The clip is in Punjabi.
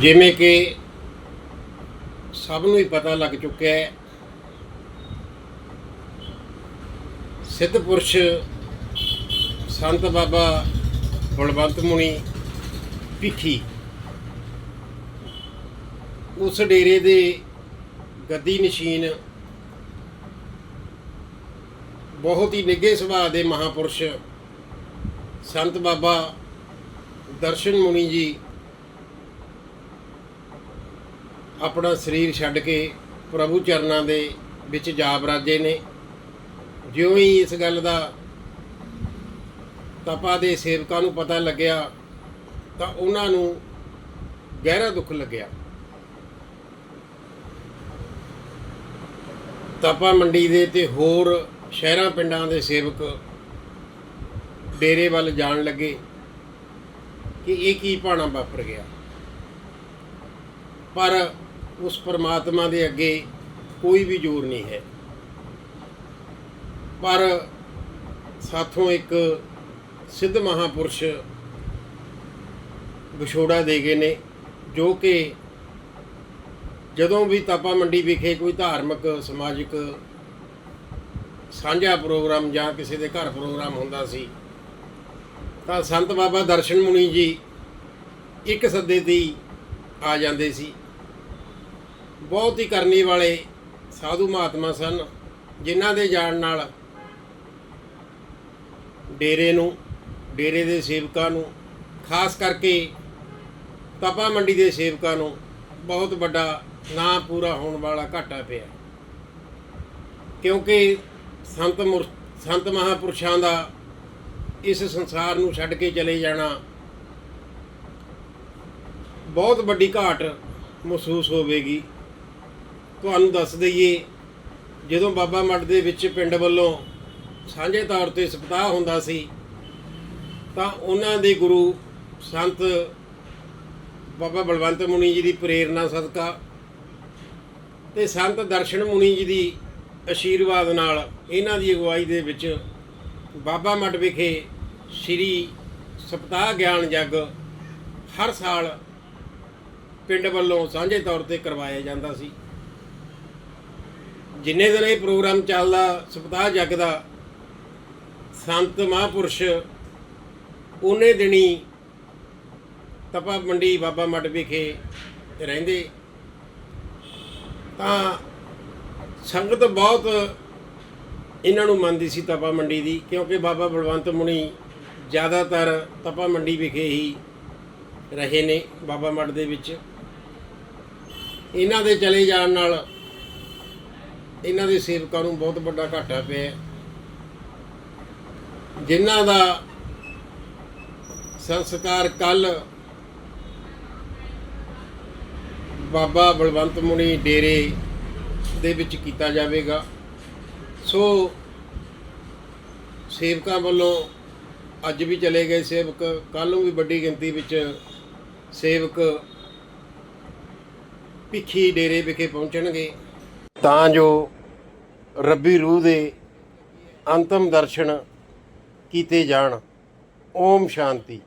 ਜਿਵੇਂ ਕਿ ਸਭ ਨੂੰ ਹੀ ਪਤਾ ਲੱਗ ਚੁੱਕਿਆ ਹੈ, ਸਿੱਧ ਪੁਰਸ਼ ਸੰਤ ਬਾਬਾ ਬਲਵੰਤ ਮੁਨੀ ਭਿੱਖੀ ਉਸ ਡੇਰੇ ਦੇ ਗੱਦੀ ਨਸ਼ੀਨ ਬਹੁਤ ਹੀ ਨਿੱਘੇ ਸੁਭਾਅ ਦੇ ਮਹਾਪੁਰਸ਼ ਸੰਤ ਬਾਬਾ ਦਰਸ਼ਨ ਮੁਨੀ ਜੀ ਆਪਣਾ ਸਰੀਰ ਛੱਡ ਕੇ ਪ੍ਰਭੂ ਚਰਨਾਂ ਦੇ ਵਿੱਚ ਜਾ ਬਰਾਜੇ ਨੇ। ਜਿਉਂ ਹੀ ਇਸ ਗੱਲ ਦਾ ਤਪਾ ਦੇ ਸੇਵਕਾਂ ਨੂੰ ਪਤਾ ਲੱਗਿਆ, ਤਾਂ ਉਹਨਾਂ ਨੂੰ ਗਹਿਰਾ ਦੁੱਖ ਲੱਗਿਆ। ਤਪਾ ਮੰਡੀ ਦੇ ਤੇ ਹੋਰ ਸ਼ਹਿਰਾਂ ਪਿੰਡਾਂ ਦੇ ਸੇਵਕ ਡੇਰੇ ਵੱਲ ਜਾਣ ਲੱਗੇ ਕਿ ਇਹ ਕੀ ਭਾਣਾ ਵਾਪਰ ਗਿਆ। ਪਰ ਉਸ ਪਰਮਾਤਮਾ ਦੇ ਅੱਗੇ ਕੋਈ ਵੀ ਜ਼ੋਰ ਨਹੀਂ ਹੈ। ਪਰ ਸਾਥੋਂ ਇੱਕ ਸਿੱਧ ਮਹਾਪੁਰਸ਼ ਵਿਛੋੜਾ ਦੇ ਗਏ ਨੇ, ਜੋ ਕਿ ਜਦੋਂ ਵੀ ਤਾਪਾ ਮੰਡੀ ਵਿਖੇ ਕੋਈ ਧਾਰਮਿਕ, ਸਮਾਜਿਕ ਸਾਂਝਾ ਪ੍ਰੋਗਰਾਮ ਜਾਂ ਕਿਸੇ ਦੇ ਘਰ ਪ੍ਰੋਗਰਾਮ ਹੁੰਦਾ ਸੀ, ਤਾਂ ਸੰਤ ਬਾਬਾ ਦਰਸ਼ਨ ਮੁਨੀ ਜੀ ਇੱਕ ਸੱਦੇ ਤੇ ਆ ਜਾਂਦੇ ਸੀ। ਬਹੁਤ ਹੀ ਕਰਨੀ ਵਾਲੇ ਸਾਧੂ ਮਹਾਤਮਾ ਸਨ, ਜਿਨ੍ਹਾਂ ਦੇ ਜਾਣ ਨਾਲ ਡੇਰੇ ਨੂੰ, ਡੇਰੇ ਦੇ ਸੇਵਕਾਂ ਨੂੰ, ਖਾਸ ਕਰਕੇ ਤਪਾ ਮੰਡੀ ਦੇ ਸੇਵਕਾਂ ਨੂੰ ਬਹੁਤ ਵੱਡਾ ਨਾ ਪੂਰਾ ਹੋਣ ਵਾਲਾ ਘਾਟਾ ਪਿਆ। ਕਿਉਂਕਿ ਸੰਤ ਸੰਤ ਮਹਾਪੁਰਸ਼ਾਂ ਦਾ ਇਸ ਸੰਸਾਰ ਨੂੰ ਛੱਡ ਕੇ ਚਲੇ ਜਾਣਾ ਬਹੁਤ ਵੱਡੀ ਘਾਟ ਮਹਿਸੂਸ ਹੋਵੇਗੀ। ਤੁਹਾਨੂੰ ਦੱਸ ਦਈਏ, ਜਦੋਂ ਬਾਬਾ ਮੱਠ ਦੇ ਵਿੱਚ ਪਿੰਡ ਵੱਲੋਂ ਸਾਂਝੇ ਤੌਰ ਤੇ ਸਪਤਾਹ ਹੁੰਦਾ ਸੀ, ਤਾਂ ਉਹਨਾਂ ਦੇ ਗੁਰੂ ਸੰਤ ਬਾਬਾ ਬਲਵੰਤ ਮੁਨੀ ਜੀ ਦੀ ਪ੍ਰੇਰਣਾ ਸਦਕਾ ਤੇ ਸੰਤ ਦਰਸ਼ਨ ਮੁਨੀ ਜੀ ਦੀ ਅਸ਼ੀਰਵਾਦ ਨਾਲ ਇਹਨਾਂ ਦੀ ਅਗਵਾਈ ਦੇ ਵਿੱਚ ਬਾਬਾ ਮੱਠ ਵਿਖੇ ਸ੍ਰੀ ਸਪਤਾਹ ਗਿਆਨ ਜਗ ਹਰ ਸਾਲ ਪਿੰਡ ਵੱਲੋਂ ਸਾਂਝੇ ਤੌਰ ਤੇ ਕਰਵਾਇਆ ਜਾਂਦਾ ਸੀ। ਜਿੰਨੇ ਦਿਨ ਇਹ ਪ੍ਰੋਗਰਾਮ ਚੱਲਦਾ, ਸਪਤਾਹ ਜਗ ਦਾ ਸੰਤ ਮਹਾਂਪੁਰਸ਼ ਉਹਨੇ ਦਿਨੀ ਤਪਾ ਮੰਡੀ ਬਾਬਾ ਮੱਡ ਵਿਖੇ ਰਹਿੰਦੇ। ਤਾਂ ਸੰਗਤ ਬਹੁਤ ਇਹਨਾਂ ਨੂੰ ਮੰਨਦੀ ਸੀ ਤਪਾ ਮੰਡੀ ਦੀ, ਕਿਉਂਕਿ ਬਾਬਾ ਬਲਵੰਤ ਮੁਨੀ ਜ਼ਿਆਦਾਤਰ ਤਪਾ ਮੰਡੀ ਵਿਖੇ ਹੀ ਰਹੇ ਨੇ ਬਾਬਾ ਮੱਡ ਦੇ ਵਿੱਚ। ਇਹਨਾਂ ਦੇ ਚਲੇ ਜਾਣ ਨਾਲ ਇਹਨਾਂ ਦੇ ਸੇਵਕਾਂ ਨੂੰ ਬਹੁਤ ਵੱਡਾ ਘਾਟਾ ਪਿਆ ਜਿਨ੍ਹਾਂ ਦਾ ਸੰਸਕਾਰ ਕੱਲ ਬਾਬਾ ਬਲਵੰਤ ਮੁਨੀ ਡੇਰੇ ਦੇ ਵਿੱਚ ਕੀਤਾ ਜਾਵੇਗਾ। ਸੋ ਸੇਵਕਾਂ ਵੱਲੋਂ ਅੱਜ ਵੀ ਚਲੇ ਗਏ ਸੇਵਕ। ਕੱਲ ਨੂੰ ਵੀ ਵੱਡੀ ਗਿਣਤੀ ਵਿੱਚ ਸੇਵਕ ਭਿੱਖੀ ਡੇਰੇ ਵਿਖੇ ਪਹੁੰਚਣਗੇ। ਤਾਂ ਜੋ ਰੱਬੀ ਰੂਹ ਦੇ ਅੰਤਮ ਦਰਸ਼ਨ ਕੀਤੇ ਜਾਣ। ਓਮ ਸ਼ਾਂਤੀ।